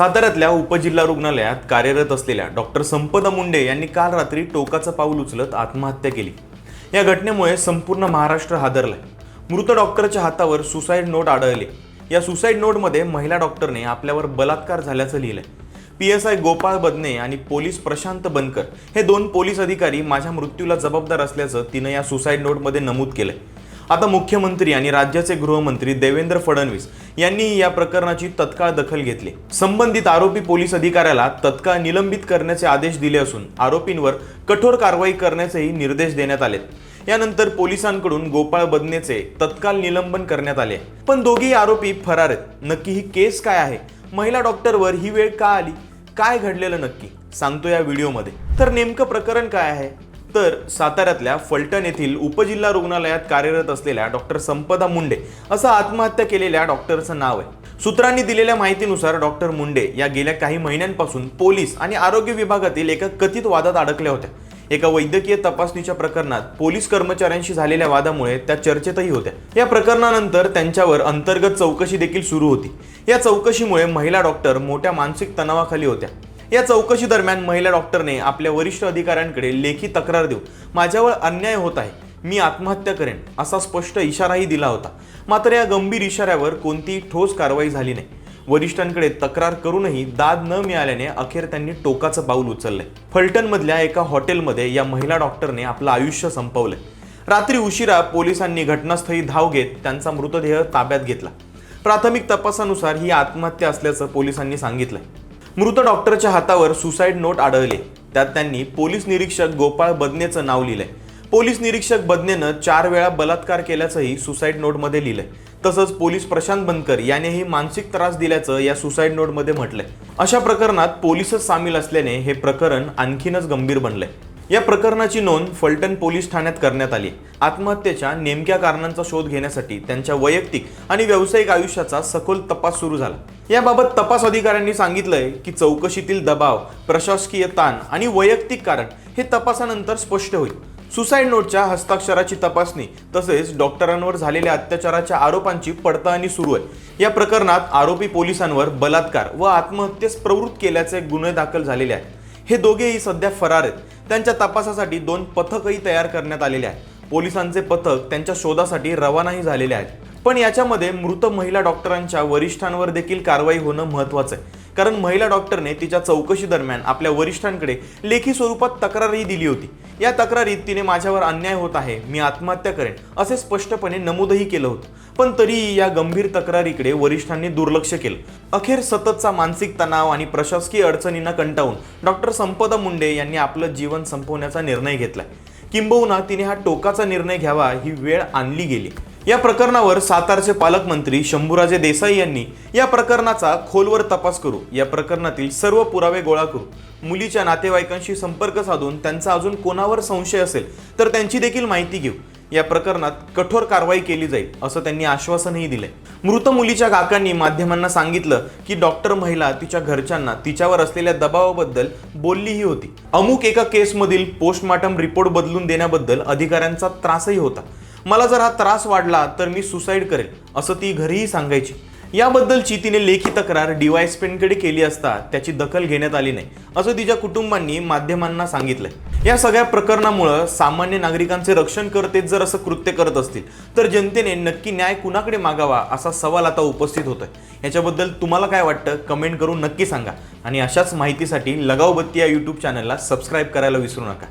साताऱ्यातल्या उपजिल्हा रुग्णालयात कार्यरत असलेल्या डॉक्टर संपदा मुंडे यांनी काल रात्री टोकाचं पाऊल उचलत आत्महत्या केली. या घटनेमुळे संपूर्ण महाराष्ट्र हादरलाय. मृत डॉक्टरच्या हातावर सुसाईड नोट आढळली. या सुसाईड नोटमध्ये महिला डॉक्टरने आपल्यावर बलात्कार झाल्याचं लिहिलंय. P S I Gopal Badne आणि पोलीस प्रशांत बनकर हे दोन पोलीस अधिकारी माझ्या मृत्यूला जबाबदार असल्याचं तिनं या सुसाईड नोटमध्ये नमूद केलंय. आता मुख्यमंत्री आणि राज्याचे गृहमंत्री देवेंद्र फडणवीस यांनी या प्रकरणाची तत्काळ दखल घेतली. संबंधित आरोपी पोलीस अधिकाऱ्याला तत्काळ निलंबित करण्याचे आदेश दिले असून आरोपींवर कठोर कारवाई करण्याचेही निर्देश देण्यात आलेत. यानंतर पोलिसांकडून गोपाळ बदनेचे तत्काळ निलंबन करण्यात आले. पण दोघेही आरोपी फरार आहेत. नक्की ही केस काय आहे? महिला डॉक्टरवर ही वेळ का आली? काय घडलेलं नक्की? सांगतो या व्हिडिओमध्ये. तर नेमकं प्रकरण काय आहे? तर साताऱ्यातल्या फलटण येथील उपजिल्हा रुग्णालयात कार्यरत असलेल्या डॉक्टर संपदा मुंडे असं आत्महत्या केलेल्या डॉक्टरचं नाव आहे. सूत्रांनी दिलेल्या माहितीनुसार डॉक्टर मुंडे या गेल्या काही महिन्यांपासून पोलीस आणि आरोग्य विभागातील एका कथित वादात अडकल्या होत्या. एका वैद्यकीय तपासणीच्या प्रकरणात पोलीस कर्मचाऱ्यांशी झालेल्या वादामुळे त्या चर्चेतही होत्या. या प्रकरणानंतर त्यांच्यावर अंतर्गत चौकशी देखील सुरू होती. या चौकशीमुळे महिला डॉक्टर मोठ्या मानसिक तणावाखाली होत्या. या चौकशी दरम्यान महिला डॉक्टरने आपल्या वरिष्ठ अधिकाऱ्यांकडे लेखी तक्रार देऊ माझ्यावर अन्याय होत आहे मी आत्महत्या करेन असा स्पष्ट इशाराही दिला होता. मात्र या गंभीर इशाऱ्यावर कोणतीही ठोस कारवाई झाली नाही. वरिष्ठांकडे तक्रार करूनही दाद न मिळाल्याने अखेर त्यांनी टोकाचं पाऊल उचललंय. फलटणमधल्या एका हॉटेलमध्ये या महिला डॉक्टरने आपलं आयुष्य संपवलंय. रात्री उशिरा पोलिसांनी घटनास्थळी धाव घेत त्यांचा मृतदेह ताब्यात घेतला. प्राथमिक तपासानुसार ही आत्महत्या असल्याचं पोलिसांनी सांगितलंय. मृत डॉक्टरच्या हातावर सुसाईड नोट आढळले. त्यात त्यांनी पोलीस निरीक्षक गोपाळ बदनेचं नाव लिहिलंय. पोलीस निरीक्षक बदनेनं चार वेळा बलात्कार केल्याचंही सुसाईड नोटमध्ये लिहिलंय. तसंच पोलीस प्रशांत बनकर यानेही मानसिक त्रास दिल्याचं या सुसाईड नोटमध्ये म्हटलंय. अशा प्रकरणात पोलीसच सामील असल्याने हे प्रकरण आणखीनच गंभीर बनलंय. या प्रकरणाची नोंद फलटण पोलीस ठाण्यात करण्यात आली. आत्महत्येच्या नेमक्या कारणांचा शोध घेण्यासाठी त्यांच्या वैयक्तिक आणि व्यावसायिक आयुष्याचा सखोल तपास सुरू झाला. याबाबत तपास अधिकाऱ्यांनी सांगितलंय की चौकशीतील दबाव प्रशासकीय ताण आणि वैयक्तिक कारण हे तपासानंतर स्पष्ट होईल. सुसाईड नोटच्या हस्ताक्षराची तपासणी तसेच डॉक्टरांवर झालेल्या अत्याचाराच्या आरोपांची पडताळणी सुरू आहे. या प्रकरणात आरोपी पोलिसांवर बलात्कार व आत्महत्येस प्रवृत्त केल्याचे गुन्हे दाखल झालेले आहेत. हे दोघेही सध्या फरार आहेत. त्यांच्या तपासासाठी दोन पथकही तयार करण्यात आलेले आहेत. पोलिसांचे पथक त्यांच्या शोधासाठी रवानाही झालेले आहेत. पण याच्यामध्ये मृत महिला डॉक्टरांच्या वरिष्ठांवर देखील कारवाई होणं महत्वाचं आहे. कारण महिला डॉक्टरने तिच्या चौकशी दरम्यान आपल्या वरिष्ठांकडे लेखी स्वरूपात तक्रारही दिली होती. या तक्रारीत तिने माझ्यावर अन्याय होत आहे मी आत्महत्या करेन असे स्पष्टपणे नमूदही केलं होतं. पण तरीही या गंभीर तक्रारीकडे वरिष्ठांनी दुर्लक्ष केलं. अखेर सततचा मानसिक तणाव आणि प्रशासकीय अडचणींना कंटाळून डॉक्टर संपदा मुंडे यांनी आपलं जीवन संपवण्याचा निर्णय घेतलाय. किंबहुना तिने हा टोकाचा निर्णय घ्यावा ही वेळ आणली गेली. या प्रकरणावर सातारचे पालकमंत्री शंभूराजे देसाई यांनी या प्रकरणाचा खोलवर तपास करू. या प्रकरणातील सर्व पुरावे गोळा करू. मुलीच्या नातेवाईकांशी संपर्क साधून त्यांचा अजून कोणावर संशय असेल तर त्यांची देखील माहिती घेऊ. या प्रकरणात कठोर कारवाई केली जाईल असं त्यांनी आश्वासनही दिले मृत मुलीच्या काकांनी माध्यमांना सांगितलं की डॉक्टर महिला तिच्या घरच्यांना तिच्यावर असलेल्या दबावाबद्दल बोललीही होती. अमुक एका केसमधील पोस्टमार्टम रिपोर्ट बदलून देण्याबद्दल अधिकाऱ्यांचा त्रासही होता. मला जर हा त्रास वाढला तर मी सुसाईड करेल असं ती घरीही सांगायची. याबद्दलची तिने लेखी तक्रार डीवायसपींकडे केली असता त्याची दखल घेण्यात आली नाही असं तिच्या कुटुंबांनी माध्यमांना सांगितलंय. या सगळ्या प्रकरणामुळं सामान्य नागरिकांचे रक्षण करतेच जर असं कृत्य करत असतील तर जनतेने नक्की न्याय कुणाकडे मागावा असा सवाल आता उपस्थित होतोय. याच्याबद्दल तुम्हाला काय वाटतं? कमेंट करून नक्की सांगा. आणि अशाच माहितीसाठी लगावबत्ती या यूट्यूब चॅनलला सबस्क्राईब करायला विसरू नका.